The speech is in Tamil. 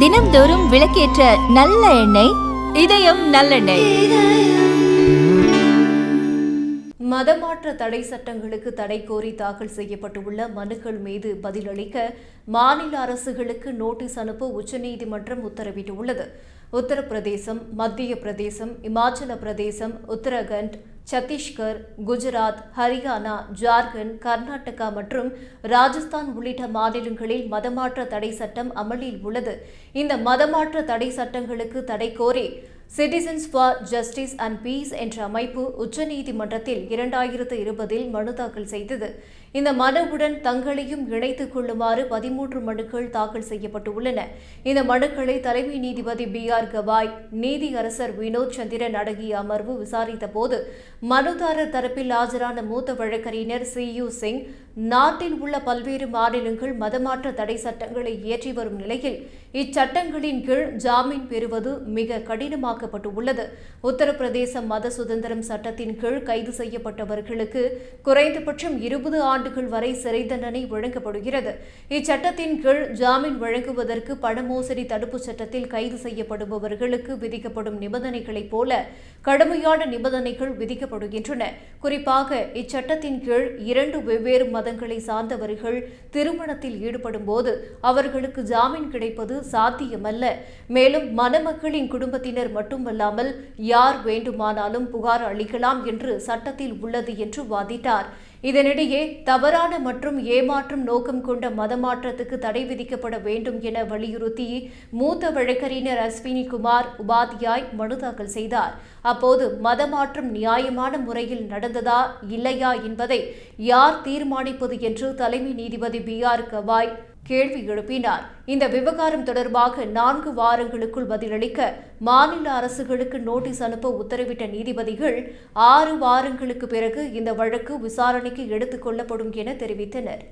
தினம்தோறும் விளக்கேற்ற நல்ல எண்ணெய் இதயம் நல்லெண்ணெய். மதமாற்ற தடை சட்டங்களுக்கு தடை கோரி தாக்கல் செய்யப்பட்டுள்ள மனுக்கள் மீது பதிலளிக்க மாநில அரசுகளுக்கு நோட்டீஸ் அனுப்ப உச்சநீதிமன்றம் உத்தரவிட்டுள்ளது. உத்தரப்பிரதேசம் மத்திய பிரதேசம் இமாச்சல பிரதேசம் உத்தரகண்ட் சத்தீஸ்கர் குஜராத் ஹரியானா ஜார்க்கண்ட் கர்நாடகா மற்றும் ராஜஸ்தான் உள்ளிட்ட மாநிலங்களில் மதமாற்ற தடை சட்டம் அமலில் உள்ளது. இந்த மதமாற்ற தடை சட்டங்களுக்கு தடை கோரி citizens for justice and peace என்ற அமைப்பு உச்சநீதிமன்றத்தில் இரண்டாயிரத்து இருபதில் மனு தாக்கல் செய்தது. இந்த மனுவுடன் தங்களையும் இணைத்துக் கொள்ளுமாறு பதிமூன்று மனுக்கள் தாக்கல் செய்யப்பட்டுள்ளன. இந்த மனுக்களை தலைமை நீதிபதி பி ஆர் கவாய் நீதி அரசர் வினோத் சந்திரன் அடங்கிய அமர்வு விசாரித்த போது மனுதாரர் தரப்பில் ஆஜரான மூத்த வழக்கறிஞர் சி யு சிங் நாட்டில் உள்ள பல்வேறு மாநிலங்கள் மதமாற்ற தடை சட்டங்களை இயற்றி வரும் நிலையில் இச்சட்டங்களின் கீழ் ஜாமீன் பெறுவது மிக கடினமாக கடினமாக்கப்பட்டுள்ளது உத்தரப்பிரதேச மத சுதந்திரம் சட்டத்தின் கீழ் கைது செய்யப்பட்டவர்களுக்கு குறைந்தபட்சம் இருபது ஆண்டுகள் வரை சிறை தண்டனை வழங்கப்படுகிறது. இச்சட்டத்தின் கீழ் ஜாமீன் வழங்குவதற்கு பண மோசடி தடுப்புச் சட்டத்தில் கைது செய்யப்படுபவர்களுக்கு விதிக்கப்படும் நிபந்தனைகளைப் போல கடுமையான நிபந்தனைகள் விதிக்கப்படுகின்றன. குறிப்பாக இச்சட்டத்தின் கீழ் இரண்டு வெவ்வேறு மதங்களை சார்ந்தவர்கள் திருமணத்தில் ஈடுபடும் போது அவர்களுக்கு ஜாமீன் கிடைப்பது சாத்தியமல்ல. மேலும் மணமக்களின் குடும்பத்தினர் மட்டுமல்லாமல் யார் வேண்டுமானாலும் புகார் அளிக்கலாம் என்று சட்டத்தில் உள்ளது என்று வாதிட்டார். இதனிடையே தவறான மற்றும் ஏமாற்றும் நோக்கம் கொண்ட மதமாற்றத்துக்கு தடை விதிக்கப்பட வேண்டும் என வலியுறுத்தி மூத்த வழக்கறிஞர் அஸ்வினி குமார் உபாத்யாய் மனு தாக்கல் செய்தார். அப்போது மதமாற்றம் நியாயமான முறையில் நடந்ததா இல்லையா என்பதை யார் தீர்மானிப்பது என்று தலைமை நீதிபதி பி ஆர் கவாய் கேள்வி எழுப்பினார். இந்த விவகாரம் தொடர்பாக நான்கு வாரங்களுக்குள் பதிலளிக்க மாநில அரசுகளுக்கு நோட்டீஸ் அனுப்ப உத்தரவிட்ட நீதிபதிகள் ஆறு வாரங்களுக்கு பிறகு இந்த வழக்கு விசாரணைக்கு எடுத்துக் கொள்ளப்படும் என தெரிவித்தனர்.